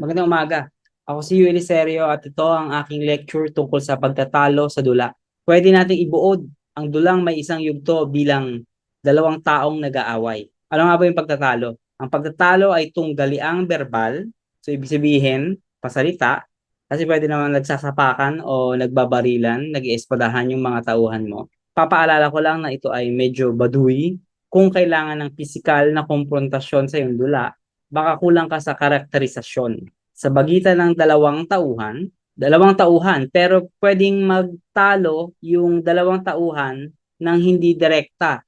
Magandang umaga. Ako si Yuli Serio at ito ang aking lecture tungkol sa pagtatalo sa dula. Pwede nating ibuod ang dulang may isang yugto bilang dalawang taong nag-aaway. Ano nga ba yung pagtatalo? Ang pagtatalo ay tunggaliang verbal, so ibig sabihin, pasalita, kasi pwede naman nagsasapakan o nagbabarilan, nag-iespadahan yung mga tauhan mo. Papaalala ko lang na ito ay medyo baduy. Kung kailangan ng pisikal na konfrontasyon sa iyong dula, baka kulang ka sa karakterisasyon. Sa bagitan ng dalawang tauhan, dalawang tauhan, pero pwedeng magtalo yung dalawang tauhan ng hindi direkta.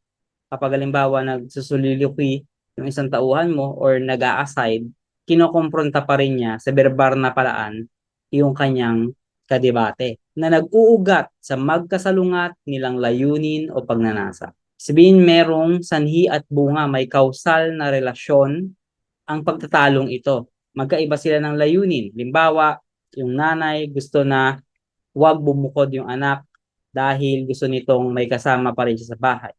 Kapag halimbawa nagsusuliluki yung isang tauhan mo or nag-a-aside, kinokompronta pa rin niya sa berbar na paraan yung kanyang kadebate na nag-uugat sa magkasalungat nilang layunin o pagnanasa. Sabihin merong sanhi at bunga, may kausal na relasyon ang pagtatalong ito. Magkaiba sila ng layunin. Limbawa, yung nanay gusto na huwag bumukod yung anak dahil gusto nitong may kasama pa rin siya sa bahay.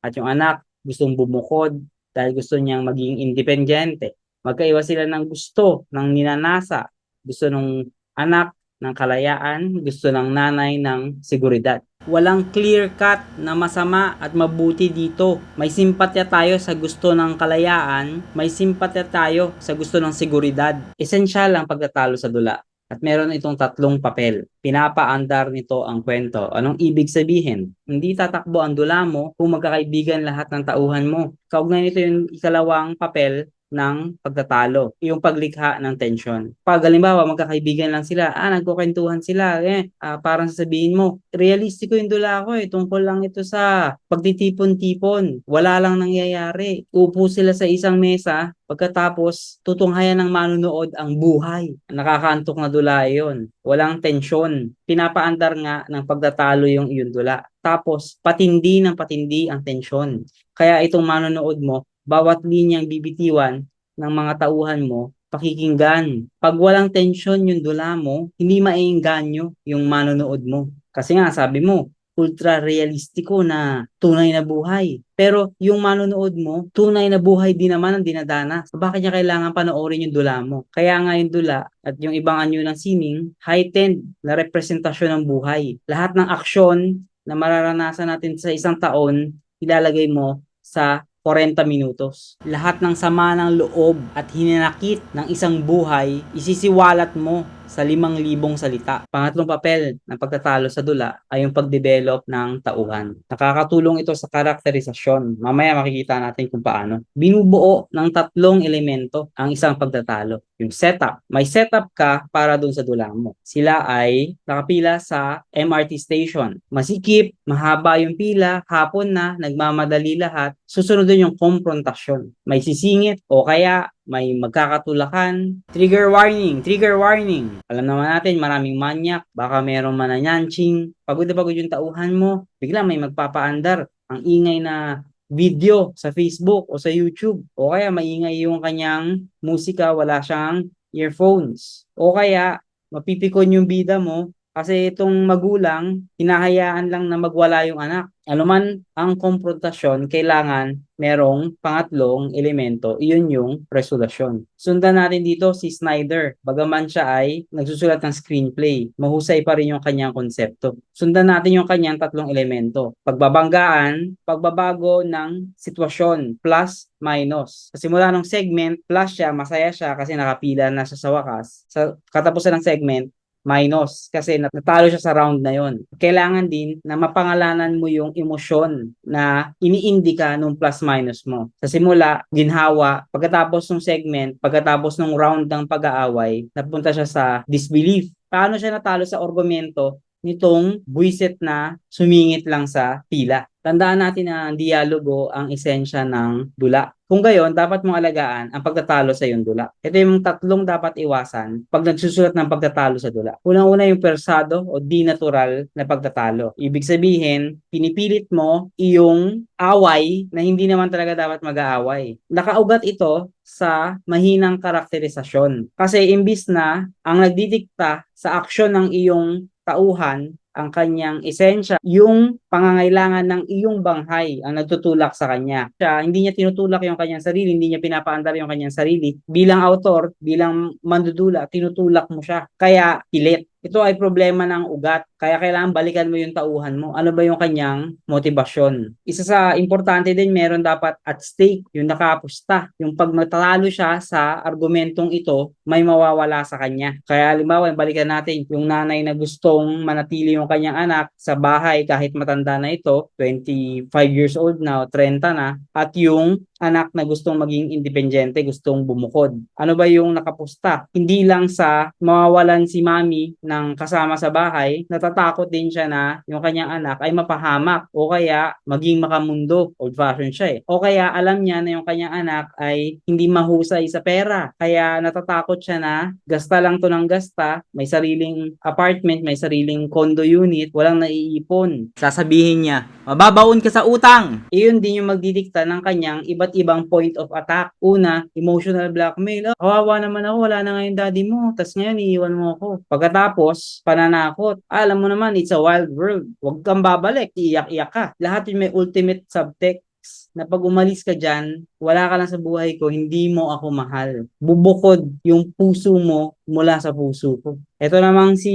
At yung anak gustong bumukod dahil gusto niyang maging independyente. Magkaiba sila ng gusto ng ninanasa. Gusto ng anak ng kalayaan, gusto ng nanay ng seguridad. Walang clear cut na masama at mabuti dito. May simpatya tayo sa gusto ng kalayaan, may simpatya tayo sa gusto ng seguridad. Esensyal ang pagtatalo sa dula. At meron itong tatlong papel. Pinapaandar nito ang kwento. Anong ibig sabihin? Hindi tatakbo ang dula mo kung magkakaibigan lahat ng tauhan mo. Kaugnay nito yung ikalawang papel ng pagtatalo, yung paglikha ng tension. Pag halimbawa magkakaibigan lang sila, ah nagkukwentuhan sila, eh ah, parang sasabihin mo, realistiko yung dula ko eh, tungkol lang ito sa pagtitipon-tipon. Wala lang nangyayari. Upo sila sa isang mesa, pagkatapos tutunghayan ng manunood ang buhay. Nakakaantok na dula yon. Walang tensyon. Pinapaandar nga ng pagtatalo yung iyon dula. Tapos patindi ng patindi ang tensyon. Kaya itong manonood mo, bawat linyang bibitiwan ng mga tauhan mo, pakikinggan. Pag walang tensyon yung dula mo, hindi maiinganyo yung manonood mo. Kasi nga, sabi mo, ultra realistiko na tunay na buhay. Pero yung manonood mo, tunay na buhay din naman ang dinadanas. Bakit niya kailangan panoorin yung dula mo? Kaya nga yung dula at yung ibang anyo ng sining, heightened na representasyon ng buhay. Lahat ng aksyon na mararanasan natin sa isang taon, ilalagay mo sa 40 minutos. Lahat ng sama ng loob at hinanakit ng isang buhay, isisiwalat mo sa 5,000 salita. Pangatlong papel ng pagtatalo sa dula ay yung pagdevelop ng tauhan. Nakakatulong ito sa karakterisasyon. Mamaya makikita natin kung paano. Binubuo ng tatlong elemento ang isang pagtatalo. Yung setup. May setup ka para dun sa dula mo. Sila ay nakapila sa MRT station. Masikip, mahaba yung pila, hapon na, nagmamadali lahat. Susunod dun yung konfrontasyon. May sisingit o kaya may magkakatulakan. Trigger warning, trigger warning. Alam naman natin, maraming manyak, baka merong mananyanching. Pagod na pagod yung tauhan mo, bigla may magpapaandar. Ang ingay na video sa Facebook o sa YouTube. O kaya maingay yung kanyang musika, wala siyang earphones. O kaya mapipikon yung bida mo kasi itong magulang, hinahayaan lang na magwala yung anak. Ano man ang konfrontasyon, kailangan merong pangatlong elemento, iyon yung resolusyon. Sundan natin dito si Snyder. Bagaman siya ay nagsusulat ng screenplay, mahusay pa rin yung kanyang konsepto. Sundan natin yung kanyang tatlong elemento. Pagbabanggaan, pagbabago ng sitwasyon, plus, minus. Sa simula ng segment, plus siya, masaya siya kasi nakapila na siya sa wakas. Sa katapusan ng segment, minus kasi natalo siya sa round na yon. Kailangan din na mapangalanan mo yung emosyon na iniindika nung plus minus mo. Sa simula, ginhawa, pagkatapos ng segment, pagkatapos ng round ng pag-aaway, napunta siya sa disbelief. Paano siya natalo sa argumento nitong buwisit na sumingit lang sa pila. Tandaan natin na ang dialogo ang esensya ng dula. Kung gayon, dapat mong alagaan ang pagtatalo sa iyong dula. Ito yung tatlong dapat iwasan pag nagsusulat ng pagtatalo sa dula. Unang-una yung persado o di natural na pagtatalo. Ibig sabihin, pinipilit mo iyong away na hindi naman talaga dapat mag-aaway. Nakaugat ito sa mahinang karakterisasyon. Kasi imbis na ang nagdidikta sa aksyon ng iyong tauhan ang kanyang esensya, yung pangangailangan ng iyong banghay ang nagtutulak sa kanya. Siya, hindi niya tinutulak yung kanyang sarili, hindi niya pinapaandar yung kanyang sarili. Bilang autor, bilang mandudula, tinutulak mo siya. Kaya pilit. Ito ay problema ng ugat. Kaya kailangan balikan mo yung tauhan mo. Ano ba yung kanyang motivasyon? Isa sa importante din, meron dapat at stake, yung nakapusta. Yung pag matalo siya sa argumentong ito, may mawawala sa kanya. Kaya halimbawa, balikan natin yung nanay na gustong manatili yung kanyang anak sa bahay kahit matanda na ito, 25 years old na o 30 na, at yung anak na gustong maging independyente, gustong bumukod. Ano ba yung nakapusta? Hindi lang sa mawawalan si mami ng kasama sa bahay, natatakot din siya na yung kanyang anak ay mapahamak o kaya maging makamundo. Old fashioned siya eh. O kaya alam niya na yung kanyang anak ay hindi mahusay sa pera. Kaya natatakot siya na gasta lang to ng gasta, may sariling apartment, may sariling condo unit, walang naiipon. Sasabihin niya, mababaon ka sa utang. Iyon din yung magdidikta ng kanyang iba't ibang point of attack. Una, emotional blackmail. Oh, kawawa naman ako, wala na ngayon daddy mo. Tapos ngayon, iiwan mo ako. Pagkatapos, pananakot. Alam mo naman, it's a wild world. Huwag kang babalik, iiyak-iyak ka. Lahat yun may ultimate subtext na pag umalis ka dyan, wala ka lang sa buhay ko, hindi mo ako mahal. Bubukod yung puso mo mula sa puso ko. Ito namang si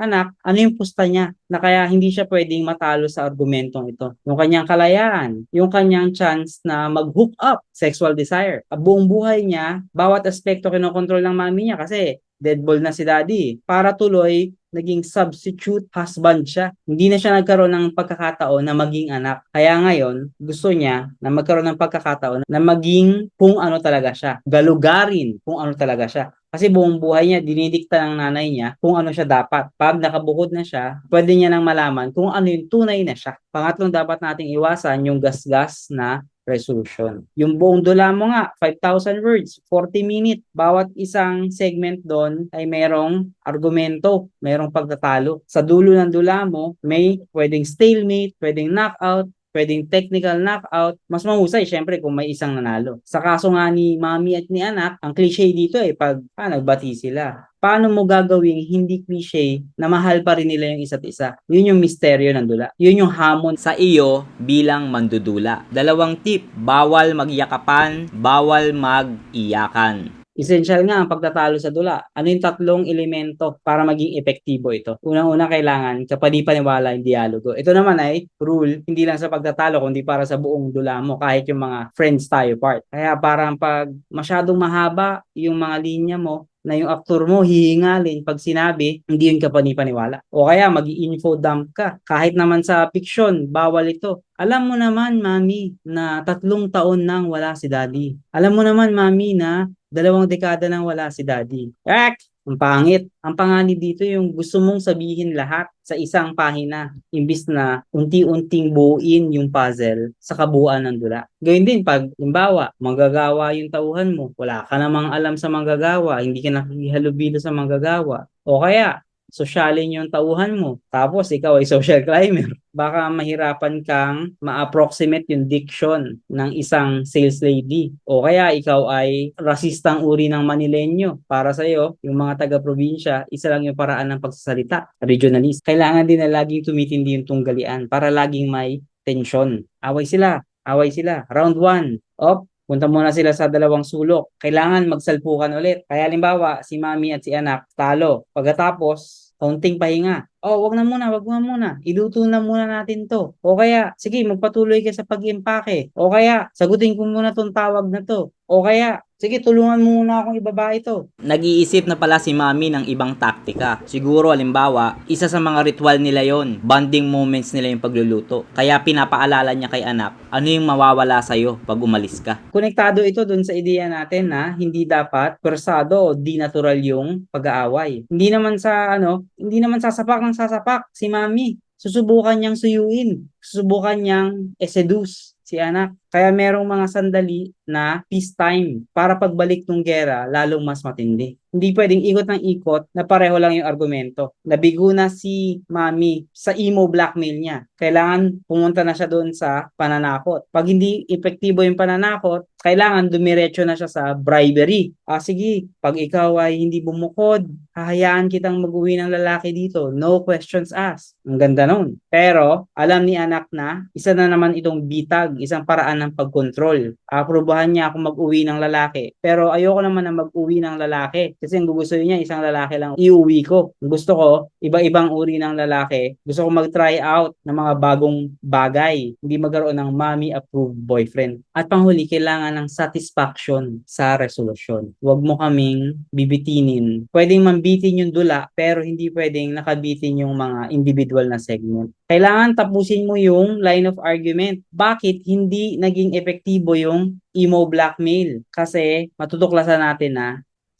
anak, ano yung pusta niya na kaya hindi siya pwedeng matalo sa argumentong ito. Yung kanyang kalayaan, yung kanyang chance na mag-hook up, sexual desire. Ang buong buhay niya, bawat aspekto kinokontrol ng mami niya kasi deadball na si daddy. Para tuloy, naging substitute husband siya. Hindi na siya nagkaroon ng pagkakataon na maging anak. Kaya ngayon, gusto niya na magkaroon ng pagkakataon na maging kung ano talaga siya. Galugarin kung ano talaga siya. Kasi buong buhay niya, dinidikta ng nanay niya kung ano siya dapat. Pag nakabukod na siya, pwede niya nang malaman kung ano yung tunay na siya. Pangatlong dapat nating iwasan yung gasgas na resolution. Yung buong dula mo nga, 5,000 words, 40 minutes. Bawat isang segment doon ay merong argumento, merong pagtatalo. Sa dulo ng dula mo, may pwedeng stalemate, pwedeng knockout, pwedeng technical knockout, mas mahusay syempre kung may isang nanalo. Sa kaso nga ni mami at ni anak, ang cliche dito eh, pag ah, nagbati sila. Paano mo gagawing hindi cliche na mahal pa rin nila yung isa't isa? Yun yung misteryo ng dula. Yun yung hamon sa iyo bilang mandudula. Dalawang tip, bawal magyakapan, bawal mag-iyakan. Essential nga ang pagtatalo sa dula. Ano yung tatlong elemento para maging epektibo ito? Unang-una, kailangan kapani-paniwala yung dialogo. Ito naman ay rule, hindi lang sa pagtatalo, kundi para sa buong dula mo, kahit yung mga friends tayo part. Kaya parang pag masyadong mahaba yung mga linya mo, na yung aktor mo hihingalin pag sinabi, hindi yun kapani-paniwala. O kaya mag info dump ka. Kahit naman sa fiction, bawal ito. Alam mo naman, mami, na tatlong taon nang wala si daddy. Alam mo naman, mami, na dalawang dekada nang wala si daddy. Ek! Ang pangit. Ang panganib dito yung gusto mong sabihin lahat sa isang pahina imbis na unti-unting buuin yung puzzle sa kabuuan ng dula. Gayun din pag, limbawa, manggagawa yung tauhan mo, wala ka namang alam sa manggagawa, hindi ka nakikihalubilo sa manggagawa. O kaya, sosyalin yung tauhan mo. Tapos ikaw ay social climber. Baka mahirapan kang ma-approximate yung diction ng isang sales lady. O kaya ikaw ay rasistang uri ng Manilenyo. Para sa'yo, yung mga taga-probinsya, isa lang yung paraan ng pagsasalita. Regionalist. Kailangan din na laging tumitindi yung tunggalian para laging may tension. Away sila. Away sila. Round 1. Op, Punta muna sila sa dalawang sulok. Kailangan magsalpukan ulit. Kaya halimbawa, si mami at si anak, talo. Pagkatapos, kaunting pahinga. Oh, wag na muna, wag na muna. Iluto na muna natin to. O kaya, sige, magpatuloy ka sa pag-impake. O kaya, sagutin ko muna tong tawag na to. O kaya, sige, tulungan mo muna akong ibaba ito. Nag-iisip na pala si mami ng ibang taktika. Siguro, halimbawa, isa sa mga ritual nila yon bonding moments nila yung pagluluto. Kaya pinapaalala niya kay anak, ano yung mawawala sa'yo pag umalis ka. Konektado ito dun sa ideya natin na hindi dapat persado o di natural yung pag-aaway. Hindi naman sa ano, hindi naman sasapak ng sasapak si mami. Susubukan niyang suyuin. Susubukan niyang eseduce si anak. Kaya merong mga sandali na peacetime para pagbalik ng gera lalong mas matindi. Hindi pwedeng ikot ng ikot na pareho lang yung argumento. Nabigo na si Mami sa emo blackmail niya. Kailangan pumunta na siya doon sa pananakot. Pag hindi epektibo yung pananakot, kailangan dumiretso na siya sa bribery. Ah, sige, pag ikaw ay hindi bumukod, hahayaan kitang mag-uwi ng lalaki dito. No questions asked. Ang ganda nun. Pero, alam ni anak na, isa na naman itong bitag, isang paraan ng pagkontrol. Aprubahan niya ako mag-uwi ng lalaki. Pero ayoko naman na mag-uwi ng lalaki. Kasi ang gugustuhin niya, isang lalaki lang iuwi ko. Gusto ko, iba-ibang uri ng lalaki. Gusto ko mag-try out ng mga bagong bagay. Hindi magkaroon ng mommy-approved boyfriend. At panghuli, kailangan ng satisfaction sa resolusyon. Huwag mo kaming bibitinin. Pwedeng mambitin yung dula, pero hindi pwedeng nakabitin yung mga individual na segment. Kailangan tapusin mo yung line of argument. Bakit hindi naging epektibo yung emo blackmail? Kasi matutuklasan natin na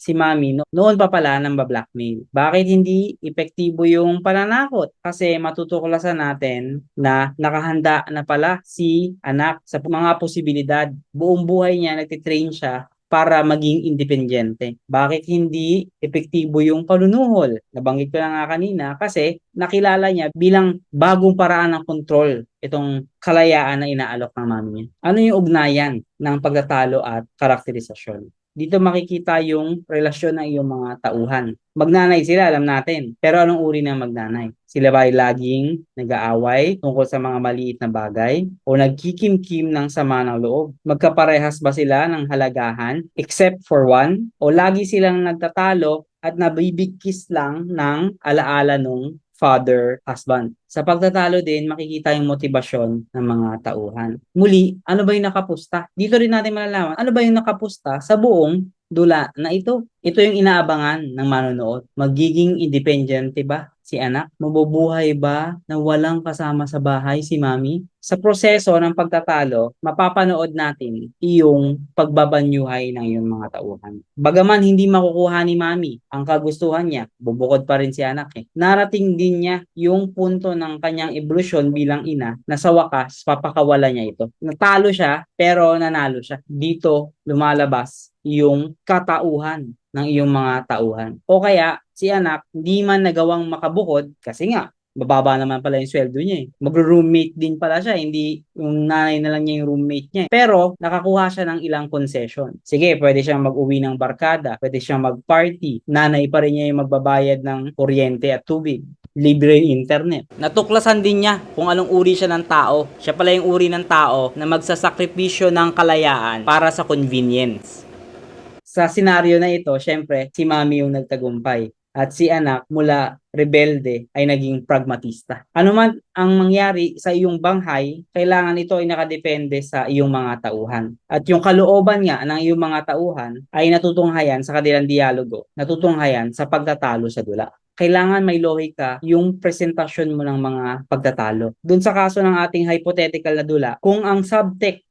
si Mami no- noon pa pala nang ba-blackmail. Bakit hindi epektibo yung pananakot? Kasi matutuklasan natin na nakahanda na pala si anak sa mga posibilidad. Buong buhay niya nagtitrain siya para maging independyente. Bakit hindi epektibo yung panunuhol? Nabanggit ko na nga kanina kasi nakilala niya bilang bagong paraan ng kontrol itong kalayaan na inaalok ng mami niya. Ano yung ugnayan ng pagtatalo at karakterisasyon? Dito makikita yung relasyon ng iyong mga tauhan. Magnanay sila, alam natin. Pero anong uri ng magnanay? Sila ba ay laging nag-aaway tungkol sa mga maliit na bagay? O nagkikimkim ng sama ng loob? Magkaparehas ba sila ng halagahan except for one? O lagi silang nagtatalo at nabibigkis lang ng alaala nung father, husband. Sa pagtatalo din, makikita yung motibasyon ng mga tauhan. Muli, ano ba yung nakapusta? Dito rin natin malalaman, ano ba yung nakapusta sa buong dula na ito? Ito yung inaabangan ng manonood. Magiging independente ba si anak? Mabubuhay ba na walang kasama sa bahay si mami? Sa proseso ng pagtatalo, mapapanood natin yung pagbabanyuhay ng iyong mga tauhan. Bagaman hindi makukuha ni mami ang kagustuhan niya, bubukod pa rin si anak eh. Narating din niya yung punto ng kanyang evolusyon bilang ina na sa wakas, papakawala niya ito. Natalo siya, pero nanalo siya. Dito, lumalabas yung katauhan ng iyong mga tauhan. O kaya, si anak, di man nagawang makabukod, kasi nga, bababa naman pala yung sweldo niya eh. Magro-roommate din pala siya, hindi yung nanay na lang niya yung roommate niya. eh. Pero, nakakuha siya ng ilang concession. Sige, pwede siyang mag-uwi ng barkada, pwede siyang mag-party, nanay pa rin niya yung magbabayad ng kuryente at tubig libre yung internet. Natuklasan din niya kung anong uri siya ng tao. Siya pala yung uri ng tao na magsasakripisyo ng kalayaan para sa convenience. Sa senaryo na ito, syempre, si mami yung nagtagumpay. At si anak mula rebelde ay naging pragmatista. Ano man ang mangyari sa iyong banghay, kailangan ito ay nakadepende sa iyong mga tauhan. At yung kalooban nga ng iyong mga tauhan ay natutunghayan sa kanilang dialogo, natutunghayan sa pagtatalo sa dula kailangan may lohika yung presentasyon mo ng mga pagtatalo. Doon sa kaso ng ating hypothetical na dula, kung ang subtext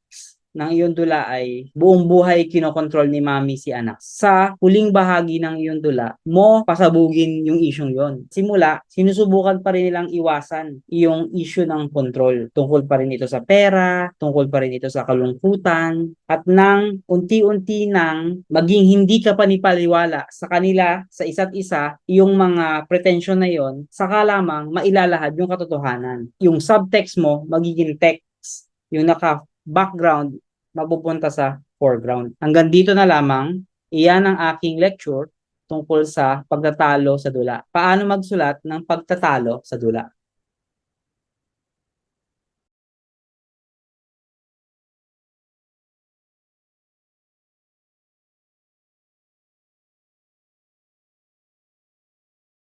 ng iyong dula ay buong buhay kinokontrol ni mami si anak. Sa huling bahagi ng iyong dula, mo pasabugin yung isyong yon. Simula, sinusubukan pa rin nilang iwasan yung issue ng control. Tungkol pa rin ito sa pera, tungkol pa rin ito sa kalungkutan, at nang unti-unti nang maging hindi ka panipaliwala sa kanila, sa isa't isa, yung mga pretensyon na yon, saka lamang mailalahad yung katotohanan. Yung subtext mo, magiging text. Yung naka background mapupunta sa foreground. Hanggang dito na lamang, iyan ang aking lecture tungkol sa pagtatalo sa dula. Paano magsulat ng pagtatalo sa dula.